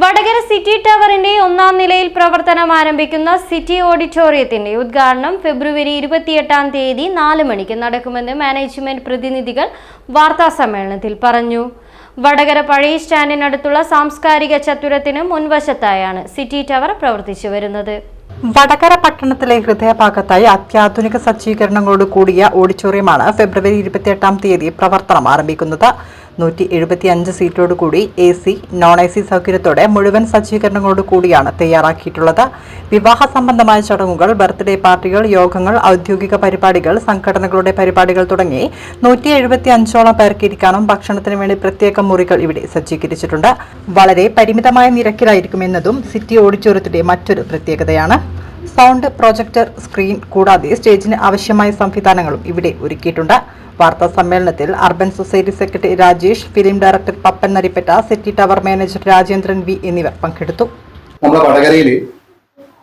Vadakara city ടവറിന്റെ ഒന്നാം നിലയിൽ പ്രവർത്തനം ആരംഭിക്കുന്ന സിറ്റി ഓഡിറ്റോറിയത്തിന്റെ ഉദ്ഘാടനം ഫെബ്രുവരി ഇരുപത്തിയെട്ടാം തീയതി നാല് മണിക്ക് നടക്കുമെന്ന് മാനേജ്മെന്റ് പ്രതിനിധികൾ വാർത്താ സമ്മേളനത്തിൽ പറഞ്ഞു. വടകര പഴയ സ്റ്റാൻഡിനടുത്തുള്ള സാംസ്കാരിക ചത്തുരത്തിന് മുൻവശത്തായാണ് സിറ്റി ടവർ പ്രവർത്തിച്ചു വരുന്നത്. വടകര പട്ടണത്തിലെ ഹൃദയഭാഗത്തായി അത്യാധുനിക സജ്ജീകരണങ്ങളോട് കൂടിയ ഓഡിറ്റോറിയമാണ് ഫെബ്രുവരി ഇരുപത്തിയെട്ടാം തീയതി പ്രവർത്തനം ആരംഭിക്കുന്നത്. നൂറ്റി എഴുപത്തി അഞ്ച് സീറ്റോട് കൂടി A C non A C സൗകര്യത്തോടെ മുഴുവൻ സജ്ജീകരണങ്ങളോട് കൂടിയാണ് തയ്യാറാക്കിയിട്ടുള്ളത്. വിവാഹ സംബന്ധമായ ചടങ്ങുകൾ ബർത്ത്ഡേ പാർട്ടികൾ യോഗങ്ങൾ ഔദ്യോഗിക പരിപാടികൾ സംഘടനകളുടെ പരിപാടികൾ തുടങ്ങി നൂറ്റി എഴുപത്തി അഞ്ചോളം പേർക്ക് ഇരിക്കാനും ഭക്ഷണത്തിന് വേണ്ടി പ്രത്യേക മുറികൾ ഇവിടെ സജ്ജീകരിച്ചിട്ടുണ്ട്. വളരെ പരിമിതമായ നിരക്കിലായിരിക്കുമെന്നതും സിറ്റി ഓഡിറ്റോറിയത്തിന്റെ മറ്റൊരു പ്രത്യേകതയാണ്. സൗണ്ട് പ്രൊജക്ടർ സ്ക്രീൻ കൂടാതെ സ്റ്റേജിന് ആവശ്യമായ സംവിധാനങ്ങളും ഇവിടെ ഒരുക്കിയിട്ടുണ്ട്. വാർത്താ സമ്മേളനത്തിൽ urban society secretary Rajesh film director Pappan Narippatta city tower manager Rajendran V എന്നിവർ പങ്കെടുത്തു. നമ്മുടെ വടകരയിൽ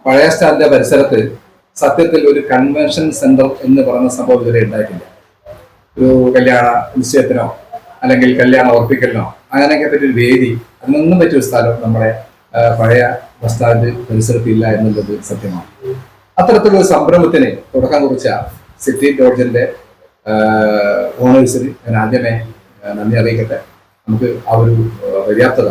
പഴയ സ്റ്റാൻഡിന്റെ പരിസരത്ത് സത്യത്തിൽ ഒരു കൺവെൻഷൻ സെന്റർ എന്ന് പറയുന്ന സംഭവം ഇതുവരെ ഉണ്ടായിട്ടില്ല. ഒരു കല്യാണ നിശ്ചയത്തിനോ അല്ലെങ്കിൽ കല്യാണ ഉറപ്പിക്കലിനോ അങ്ങനെയൊക്കെ പറ്റിയൊരു വേദി അതിനൊന്നും പറ്റിയ സ്ഥലം നമ്മുടെ പഴയ ബസ് സ്റ്റാൻഡ് പരിസരത്ത് ഇല്ല എന്നുള്ളത് സത്യമാണ്. അത്തരത്തിലൊരു സംരംഭത്തിന് തുടക്കം കുറിച്ച സിറ്റി ലോഡ്ജിന്റെ ഓണേഴ്സിന് ഞാൻ ആദ്യമേ നന്ദി അറിയിക്കട്ടെ. നമുക്ക് ആ ഒരു പര്യാപ്തത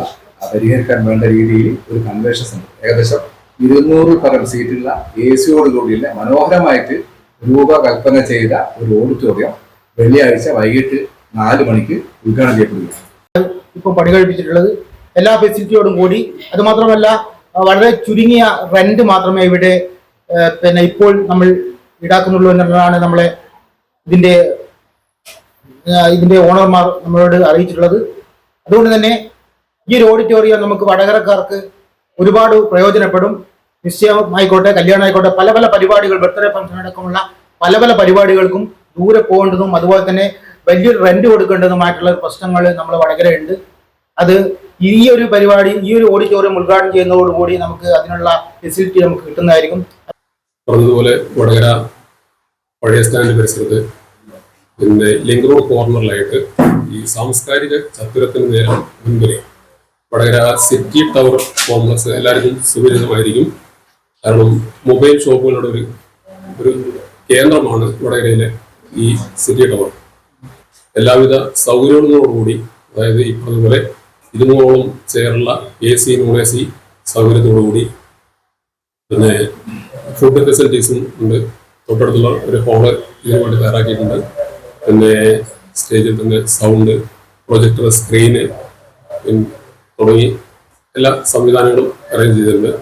പരിഹരിക്കാൻ വേണ്ട രീതിയിൽ ഒരു കൺവെൻഷൻ സെന്റർ ഏകദേശം ഇരുന്നൂറ് പരം സീറ്റുള്ള എ സിയോട് കൂടിയുള്ള മനോഹരമായിട്ട് രൂപകൽപ്പന ചെയ്ത ഒരു ഓഡിറ്റോറിയം വെള്ളിയാഴ്ച വൈകിട്ട് നാല് മണിക്ക് ഉദ്ഘാടനം ചെയ്യപ്പെടുകയാണ് ഇപ്പോൾ പണി കഴിപ്പിച്ചിട്ടുള്ളത് എല്ലാ ഫെസിലിറ്റിയോടും കൂടി. അത് മാത്രമല്ല വളരെ ചുരുങ്ങിയ റെന്റ് മാത്രമേ ഇവിടെ പിന്നെ ഇപ്പോൾ നമ്മൾ ഈടാക്കുന്നുള്ളൂ എന്നുള്ളതാണ് നമ്മളെ ഇതിന്റെ ഇതിന്റെ ഓണർമാർ നമ്മളോട് അറിയിച്ചിട്ടുള്ളത്. അതുകൊണ്ട് തന്നെ ഈ ഒരു ഓഡിറ്റോറിയം നമുക്ക് വടകരക്കാർക്ക് ഒരുപാട് പ്രയോജനപ്പെടും. നിശ്ചയം ആയിക്കോട്ടെ കല്യാണം ആയിക്കോട്ടെ പല പല പരിപാടികൾ ബർത്ത്ഡേ ഫംഗ്ഷൻ അടക്കമുള്ള പല പല പരിപാടികൾക്കും ദൂരെ പോകേണ്ടതും അതുപോലെ തന്നെ വലിയൊരു റെന്റ് കൊടുക്കേണ്ടതുമായിട്ടുള്ള പ്രശ്നങ്ങൾ നമ്മൾ വടകരയുണ്ട്. അത് ഈ ഒരു പരിപാടി ഈ ഒരു ഓഡിറ്റോറിയം ഉദ്ഘാടനം ചെയ്യുന്നതോടുകൂടി നമുക്ക് അതിനുള്ള ഫെസിലിറ്റി നമുക്ക് കിട്ടുന്നതായിരിക്കും. പറഞ്ഞതുപോലെ വടകര പഴയ സ്റ്റാൻഡ് പരിസരത്ത് പിന്നെ ലിങ്ക് റോഡ് കോർണറിലായിട്ട് ഈ സാംസ്കാരിക ചത്തുരത്തിന് നേരെ മുൻപിലെ വടകര സിറ്റി ടവർ കോംപ്ലക്സ് എല്ലാവർക്കും സുപരിചിതമായിരിക്കും. കാരണം മൊബൈൽ ഷോപ്പുകളുടെ ഒരു ഒരു കേന്ദ്രമാണ് വടകരയിലെ ഈ സിറ്റി ടവർ എല്ലാവിധ സൗകര്യങ്ങളോടുകൂടി അതായത് ഈ പറഞ്ഞതുപോലെ ഇരുന്നൂറോളം ചെയറുള്ള A C non A C സൗകര്യത്തോടുകൂടി പിന്നെ ഫുഡ് ഫെസിലിറ്റീസും ഉണ്ട്. തൊട്ടടുത്തുള്ള ഒരു ഹോൾ ഇതിനു വേണ്ടി തയ്യാറാക്കിയിട്ടുണ്ട്. പിന്നെ സ്റ്റേജിൽ തന്നെ സൗണ്ട് പ്രൊജക്ടർ സ്ക്രീന് തുടങ്ങി എല്ലാ സംവിധാനങ്ങളും അറേഞ്ച് ചെയ്തിട്ടുണ്ട്.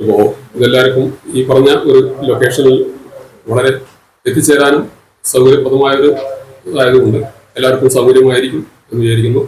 അപ്പോൾ ഇതെല്ലാവർക്കും ഈ പറഞ്ഞ ഒരു ലൊക്കേഷനിൽ വളരെ എത്തിച്ചേരാനും സൗകര്യപ്രദമായൊരു ഇതായതുകൊണ്ട് എല്ലാവർക്കും സൗകര്യമായിരിക്കും എന്ന് വിചാരിക്കുന്നു.